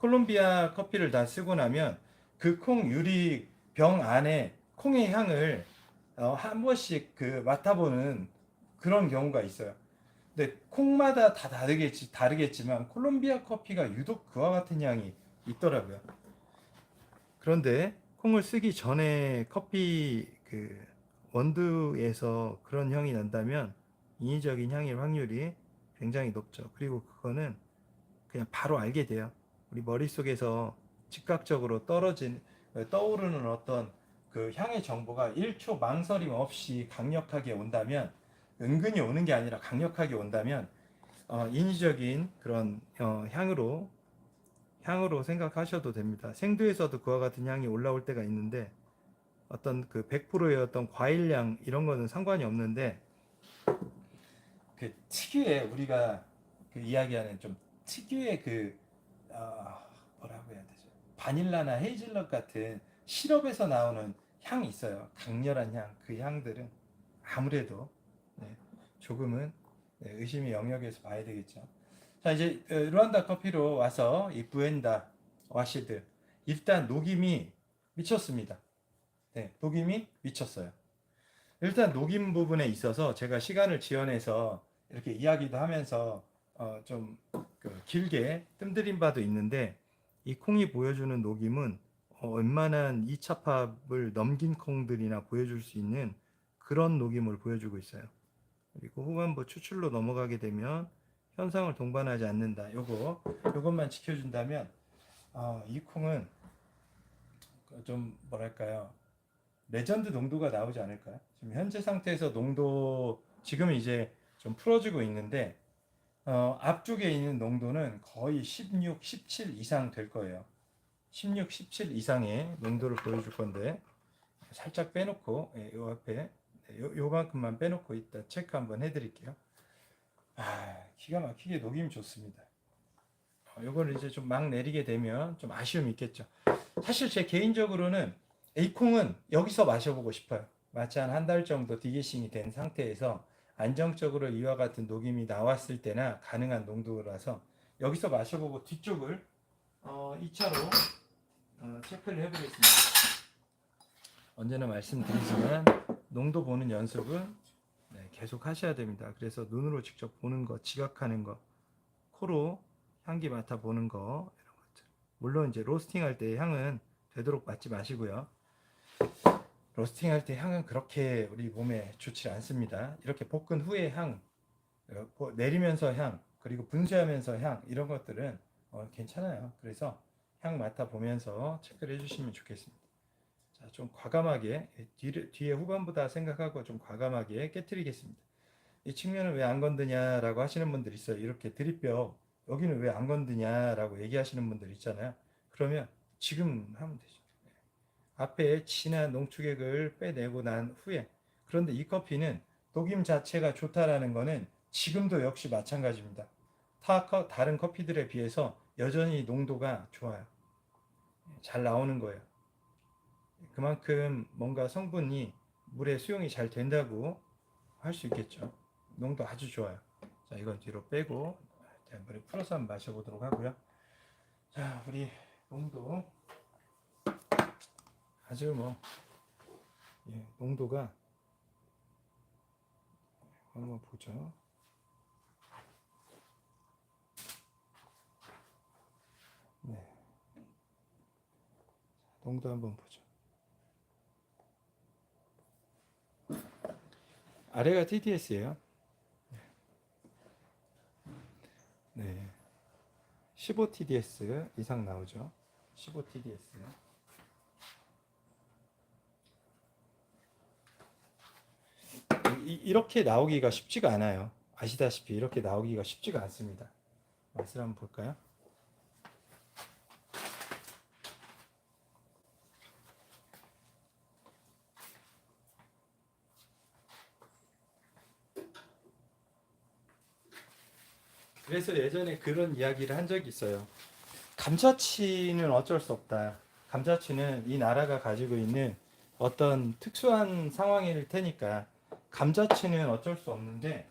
콜롬비아 커피를 다 쓰고 나면 그 콩 유리 병 안에 콩의 향을 어, 한 번씩 그 맡아보는 그런 경우가 있어요. 근데 콩마다 다 다르겠지, 다르겠지만 콜롬비아 커피가 유독 그와 같은 향이 있더라고요. 그런데 콩을 쓰기 전에 커피 그 원두에서 그런 향이 난다면 인위적인 향일 확률이 굉장히 높죠. 그리고 그거는 그냥 바로 알게 돼요. 우리 머릿속에서 즉각적으로 떨어진 떠오르는 어떤 그 향의 정보가 1초 망설임 없이 강력하게 온다면 은근히 오는 게 아니라 강력하게 온다면 어, 인위적인 그런 어, 향으로 향으로 생각하셔도 됩니다. 생두에서도 그와 같은 향이 올라올 때가 있는데 어떤 그 100%의 어떤 과일량 이런 거는 상관이 없는데 그 특유의 우리가 그 이야기하는 좀 특유의 그 어, 뭐라고 해야 되죠? 바닐라나 헤이즐넛 같은 시럽에서 나오는 향이 있어요. 강렬한 향. 그 향들은 아무래도 네, 조금은 네, 의심의 영역에서 봐야 되겠죠. 자 이제 어, 루안다 커피로 와서 이 부엔다 와시드 일단 녹임이 미쳤습니다. 네, 녹임이 미쳤어요. 일단 녹임 부분에 있어서 제가 시간을 지연해서 이렇게 이야기도 하면서 어, 좀 그 길게 뜸들인 바도 있는데 이 콩이 보여주는 녹임은 어, 웬만한 2차 팝을 넘긴 콩들이나 보여줄 수 있는 그런 녹임을 보여주고 있어요. 그리고 후반부 추출로 넘어가게 되면 현상을 동반하지 않는다. 요거 요것만 지켜준다면 어, 이 콩은 좀 뭐랄까요 레전드 농도가 나오지 않을까요? 지금 현재 상태에서 농도 지금 이제 좀 풀어지고 있는데 어, 앞쪽에 있는 농도는 거의 16, 17 이상 될 거예요. 16, 17 이상의 농도를 보여줄 건데 살짝 빼놓고 예, 요 앞에 네, 요, 요만큼만 빼놓고 이따 체크 한번 해드릴게요. 아, 기가 막히게 녹임이 좋습니다. 어, 요거를 이제 좀 막 내리게 되면 좀 아쉬움이 있겠죠. 사실 제 개인적으로는 에이콩은 여기서 마셔보고 싶어요. 마치 한 한 달 정도 디게싱이 된 상태에서 안정적으로 이와 같은 녹임이 나왔을 때나 가능한 농도라서 여기서 마셔보고 뒤쪽을 어, 2차로 어, 체크를 해보겠습니다. 언제나 말씀드리지만 농도 보는 연습은 네, 계속 하셔야 됩니다. 그래서 눈으로 직접 보는 거, 지각하는 거, 코로 향기 맡아 보는 거 이런 것들. 물론 이제 로스팅 할 때 향은 되도록 맡지 마시고요. 로스팅 할 때 향은 그렇게 우리 몸에 좋지 않습니다. 이렇게 볶은 후에 향, 어, 보- 내리면서 향, 그리고 분쇄하면서 향 이런 것들은 어, 괜찮아요. 그래서 향 맡아 보면서 체크를 해주시면 좋겠습니다. 자, 좀 과감하게 예, 뒤를, 뒤에 후반보다 생각하고 좀 과감하게 깨뜨리겠습니다. 이 측면을 왜안 건드냐라고 하시는 분들 있어요. 이렇게 드립뼈 여기는 왜 안 건드냐라고 얘기하시는 분들 있잖아요. 그러면 지금 하면 되죠. 앞에 진한 농축액을 빼내고 난 후에 그런데 이 커피는 녹임 자체가 좋다라는 거는 지금도 역시 마찬가지입니다. 타, 커- 다른 커피들에 비해서 여전히 농도가 좋아요. 잘 나오는 거예요. 그만큼 뭔가 성분이 물에 수용이 잘 된다고 할 수 있겠죠. 농도 아주 좋아요. 자, 이건 뒤로 빼고 자, 물에 풀어서 한번 마셔보도록 하고요. 자, 우리 농도 아주 뭐 예, 농도가 한번 보죠. 네. 농도 한번 보죠. 아래가 TDS예요. 네. 15 TDS 이상 나오죠. 15 TDS. 이- 이렇게 나오기가 쉽지가 않아요. 아시다시피 이렇게 나오기가 쉽지가 않습니다. 맛을 한번 볼까요? 그래서 예전에 그런 이야기를 한 적이 있어요. 감자치는 어쩔 수 없다. 감자치는 이 나라가 가지고 있는 어떤 특수한 상황일 테니까 감자치는 어쩔 수 없는데